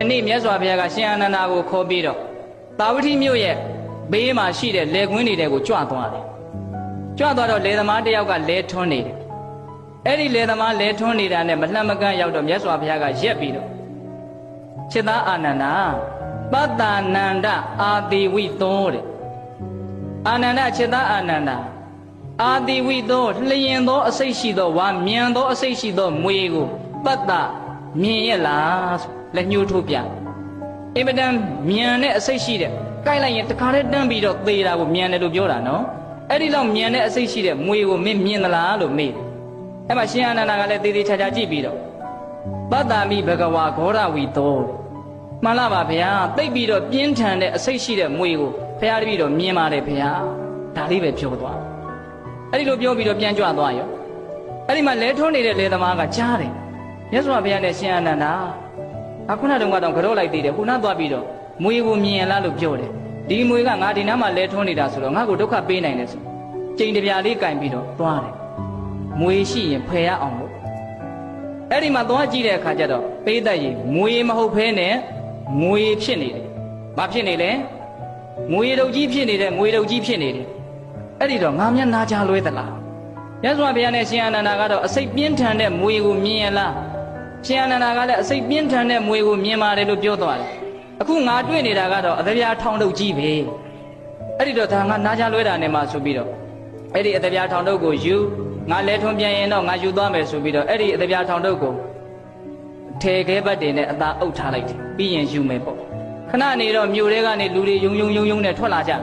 ဒီနေ့မြတ်စွာဘုရားကရှင်အာနန္ဒာကိုခေါ်ပြီးတော့တာဝတိမြို့ရဲ့ဘေးမှာရှိတဲ့လယ်ကွင်းတွေတဲကိုကြွသွားတယ်ကြွသွားတော့လယ်သမားတစ်ယောက်ကလယ်ထွန်းနေတယ်အဲ့ဒီလယ်သမားလယ်ထွန်းနေတာနဲ့မလှမ်းမကန့်ရောက်တော့မြတ်စွာဘုရားကရက်ပြီးတော့ခြေသားအာနန္ဒာပတ္တနန္ဒအာတိဝိသောတဲ့အာနန္ဒခြေသားအာနန္ဒာအာတိဝိသောလျင်သောအစိတ်ရှိသောဝါမြန်သောအစိတ်ရှိသောမွေကိုပတ္တ မြင်ရဲ့လားဆိုလက်ညှိုးထိုးပြအင်မတန်မြန်တဲ့အစိတ်ရှိတဲ့ကြိုက်လိုက်ရင်တခါတည်းတန်းပြီးတော့သေတာကိုမြန်တယ်လို့ပြောတာနော်အဲ့ဒီလောက်မြန်တဲ့အစိတ်ရှိတဲ့မွေကိုမင်းမြင်သလားလို့မေးတယ်အဲ့မှာရှင်အာနန္ဒာကလည်းသေသေးချာချာကြည့်ပြီးတော့ပတ္တာမိဘဂဝါဂောရဝီသောမှန်လားပါဗျာတိတ်ပြီးတော့ပြင်းထန်တဲ့အစိတ်ရှိတဲ့မွေကိုဖះတပည့်တော့မြင်ပါတယ်ဗျာဒါလေးပဲပြောသွားအဲ့ဒီလိုပြောပြီးတော့ပြန်ကြွသွားရောအဲ့ဒီမှာလဲထုံးနေတဲ့လေသမားကကြားတယ် မြတ်စွာဘုရားနဲ့ရှင်အာနန္ဒာအခုနတုန်းကတော့ကြော့လိုက်သေးတယ်ခုနသွားပြီးတော့မွေကိုမြင်ရလားလို့ပြောတယ်ဒီမွေကငါဒီနားမှာလဲထုံးနေတာဆိုတော့ငါ့ကိုဒုက္ခပေးနိုင်တယ်ဆိုကျိန်တပြားလေးကင်ပြီးတော့သွားတယ်မွေရှိရင်ဖယ်ရအောင်လို့အဲ့ဒီမှာသွားကြည့်တဲ့အခါကျတော့ပေးတတ်ရင်မွေမဟုတ်ဖဲနဲ့ငွေဖြစ်နေတယ်ဘာဖြစ်နေလဲငွေတုပ်ကြီးဖြစ်နေတဲ့ငွေတုပ်ကြီးဖြစ်နေတယ်အဲ့ဒီတော့ငါမျက်နာချလွဲသလားမြတ်စွာဘုရားနဲ့ရှင်အာနန္ဒာကတော့အစိတ်ပြင်းထန်တဲ့မွေကိုမြင်ရလား ရှင်အာနန္ဒာကလည်းအစိတ်ပြင်းထန်တဲ့မွေကိုမြင်ပါတယ်လို့ပြောသွားတယ်အခုငါတွေ့နေတာကတော့အသပြားထောင်တုပ်ကြီးပဲအဲ့ဒီတော့ဒါငါနားချလွဲတာနဲ့မှဆိုပြီးတော့အဲ့ဒီအသပြားထောင်တုပ်ကိုယူငါလဲထွန်ပြန်ရင်တော့ငါယူသွားမယ်ဆိုပြီးတော့အဲ့ဒီအသပြားထောင်တုပ်ကိုထေခဲဘတ်တင်နဲ့အသာအုပ်ထားလိုက်တယ်ပြီးရင်ယူမယ်ပေါ့ခဏနေတော့မြို့ထဲကနေလူတွေယုံယုံယုံယုံနဲ့ထွက်လာကြတယ်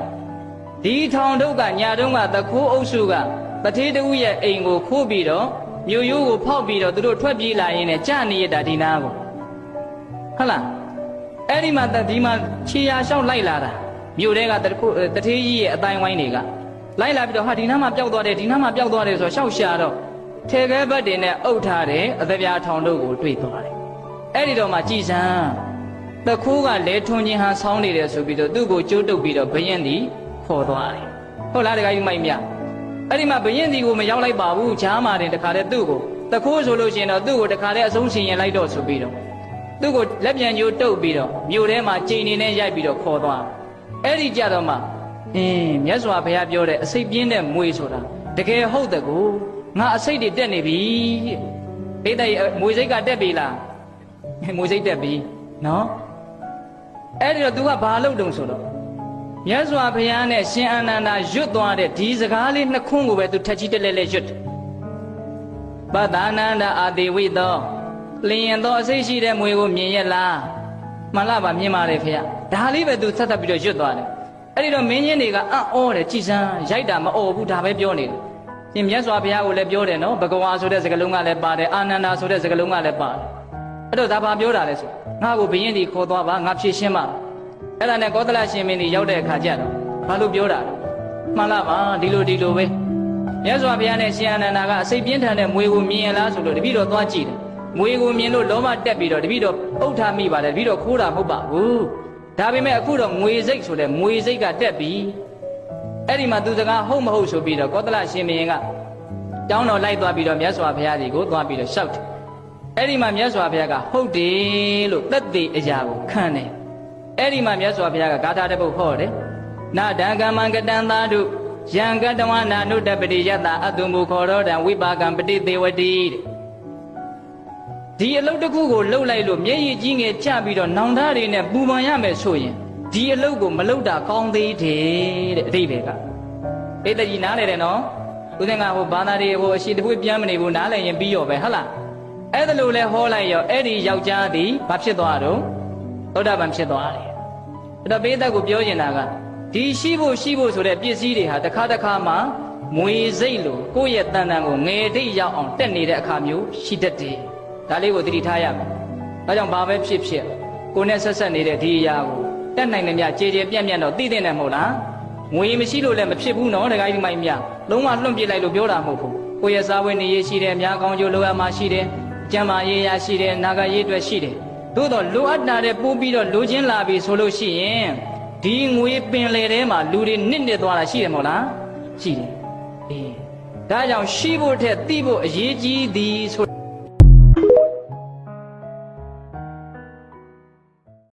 ဒီထောင်တုပ်ကညာတုန်းကသခိုးအုပ်စုကတထေးတူရဲ့အိမ်ကိုခိုးပြီးတော့ မြို့ရိုးကိုဖောက်ပြီးတော့သူတို့ထွက်ပြေးလာရင်းနဲ့ကြာနေရတာဒီနာကိုဟုတ်လားအဲ့ဒီမှာဒီမှာခြေရာလျှောက်လိုက်လာတာမြို့ထဲကတခိုးတထေးကြီးရဲ့အတိုင်းဝိုင်းတွေကလိုက်လာပြီးတော့ဟာဒီနားမှာပျောက်သွားတယ်ဒီနားမှာပျောက်သွားတယ်ဆိုတော့ရှောက်ရှာတော့ထေခဲဘတ်တင်နဲ့အုပ်ထားတယ်အသပြားထောင်တုပ်ကိုတွေ့သွားတယ်အဲ့ဒီတော့မှကြည်စမ်းတခိုးကလဲထွန်ချင်းဟာဆောင်းနေတယ်ဆိုပြီးတော့သူ့ကိုကြိုးတုပ်ပြီးတော့ဘယင်းသည်ခေါ်သွားတယ်ဟုတ်လားတခါကြီးမိုက်မြ အဲ့ဒီမှာဘယင်းသည်ကိုမရောက်လိုက်ပါဘူးချားမာတယ်တခါတည်းသူ့ကိုတခိုးဆိုလို့ရှိရင်တော့သူ့ကိုတခါတည်းအဆုံးရှင်ရင်လိုက်တော့ဆိုပြီးတော့သူ့ကိုလက်ပြန်ကြိုးတုပ်ပြီးတော့မြို့ထဲမှာကြိမ်နေနဲ့ရိုက်ပြီးတော့ခေါ်သွားအဲ့ဒီကြတော့မှအင်းမြတ်စွာဘုရားပြောတဲ့အစိတ်ပြင်းတဲ့မွေဆိုတာတကယ်ဟုတ်တဲ့ကိုငါအစိတ်တွေတက်နေပြီတဲ့ပိဋကမွေစိတ်ကတက်ပြီလားမွေစိတ်တက်ပြီနော်အဲ့ဒီတော့ तू ကဘာလုပ်တုံဆိုတော့ မြတ်စွာဘုရားနဲ့ရှင်အာနန္ဒာရွတ်သွားတဲ့ဒီစကားလေးနှစ်ခွန်းကိုပဲ तू ထက်ချီတက်လဲလဲရွတ်တယ်ပတ္တာနန္ဒအာတိဝိသောလင်ရင်သောအစိတ်ရှိတဲ့မွေကိုမြင်ရလားမှန်လားပါမြင်ပါတယ်ဖေ။ဒါလေးပဲ तू ဆက်သက်ပြီးတော့ရွတ်သွားတယ်အဲ့ဒီတော့မင်းကြီးတွေကအံ့ဩတယ်ကြည်စမ်းရိုက်တာမအော်ဘူးဒါပဲပြောနေတယ်ရှင်မြတ်စွာဘုရားကိုလည်းပြောတယ်နော်ဘဂဝါဆိုတဲ့စကားလုံးကလည်းပါတယ်အာနန္ဒာဆိုတဲ့စကားလုံးကလည်းပါတယ်အဲ့တော့ဒါဘာပြောတာလဲဆိုငါ့ကိုဘယင်းဒီခေါ်သွားပါငါဖြည့်ရှင်းပါ အဲ့ဒါနဲ့ကောသလရှင်မင်းကြီးရောက်တဲ့အခါကျတော့ဘာလို့ပြောတာလဲမှန်လားပါဒီလိုဒီလိုပဲမြတ်စွာဘုရားနဲ့ရှင်အာနန္ဒာကအစိတ်ပြင်းထန်တဲ့မွေကိုမြင်ရလားဆိုလို့တပည့်တော်သွားကြည့်တယ်မွေကိုမြင်လို့လောမတက်ပြီးတော့တပည့်တော်အုတ်ထားမိပါတယ်တပည့်တော်ခိုးတာမဟုတ်ပါဘူးဒါပေမဲ့အခုတော့ငွေစိတ်ဆိုတဲ့ငွေစိတ်ကတက်ပြီအဲ့ဒီမှာသူစကားဟုတ်မဟုတ်ဆိုပြီးတော့ကောသလရှင်မင်းကတောင်းတော်လိုက်သွားပြီးတော့မြတ်စွာဘုရားကြီးကိုသွားပြီးတော့ရှောက်တယ်အဲ့ဒီမှာမြတ်စွာဘုရားကဟုတ်တယ်လို့သက်သေအရာကိုခံတယ် အဲ့ဒီမှာမြတ်စွာဘုရားကဂါထာတစ်ပုဒ်ဟောတယ်နာဒံကမ္မံကတံသာတုယံကတဝနာနုတ္တပတိယတ္တအတုမူခောရောတံဝိပါကံပတိသေဝတိတဲ့ဒီအလုတ်တစ်ခုကိုလှုပ်လိုက်လို့မျက်ရည်ကြီးငယ်ကျပြီးတော့နောင်သားတွေနဲ့ပူပန်ရမယ်ဆိုရင်ဒီအလုတ်ကိုမလှုပ်တာကောင်းသေးတယ်တဲ့အဓိပ္ပာယ်ကပိဋကကြီးနားလေတယ်နော်ဦးဇင်းကဟိုဘာသာတွေဟိုအရှိတပွေးပြန်မနေဘူးနားလည်ရင်ပြီးရောပဲဟုတ်လားအဲ့ဒါလို့လဲဟောလိုက်ရောအဲ့ဒီယောက်ျားသည်ဘာဖြစ်သွားတော့ သောတာပန်ဖြစ်သွားတယ်အဲ့တော့ပိဋကကိုပြောနေတာကဒီရှိဖို့ရှိဖို့ဆိုတဲ့ပစ္စည်းတွေဟာတစ်ခါတစ်ခါမှမွေစိတ်လို့ကိုယ့်ရဲ့တန်တန်ကိုငယ်တိတ်ရောက်အောင်တက်နေတဲ့အခါမျိုးရှိတတ်တယ်ဒါလေးကိုသတိထားရမယ်။ဒါကြောင့်ဘာပဲဖြစ်ဖြစ်ကိုနဲ့ဆက်ဆက်နေတဲ့ဒီအရာကိုတက်နိုင်တယ်မြကြေကြေပြန့်ပြန့်တော့သိတဲ့နဲ့မဟုတ်လား။ငွေမရှိလို့လည်းမဖြစ်ဘူးနော်တခါကြီးမိုင်းမြလုံးဝလွန့်ပစ်လိုက်လို့ပြောတာမဟုတ်ဘူး။ကိုရဲ့စားဝတ်နေရေးရှိတယ်အများကောင်းကျိုးလိုအပ်မှရှိတယ်။ကျမ်းမာရေးရရှိတယ်နာဂရေးအတွက်ရှိတယ်။ သို့တော့လိုအပ်တာတဲ့ပိုးပြီးတော့လိုချင်လာပြီဆိုလို့ရှိရင်ဒီငွေပင်လေထဲမှာလူတွေနစ်နစ်သွားတာရှိတယ်မဟုတ်လား။ရှိတယ်။အေးဒါကြောင့်ရှိဖို့ထက်သိဖို့အရေးကြီးသည်ဆို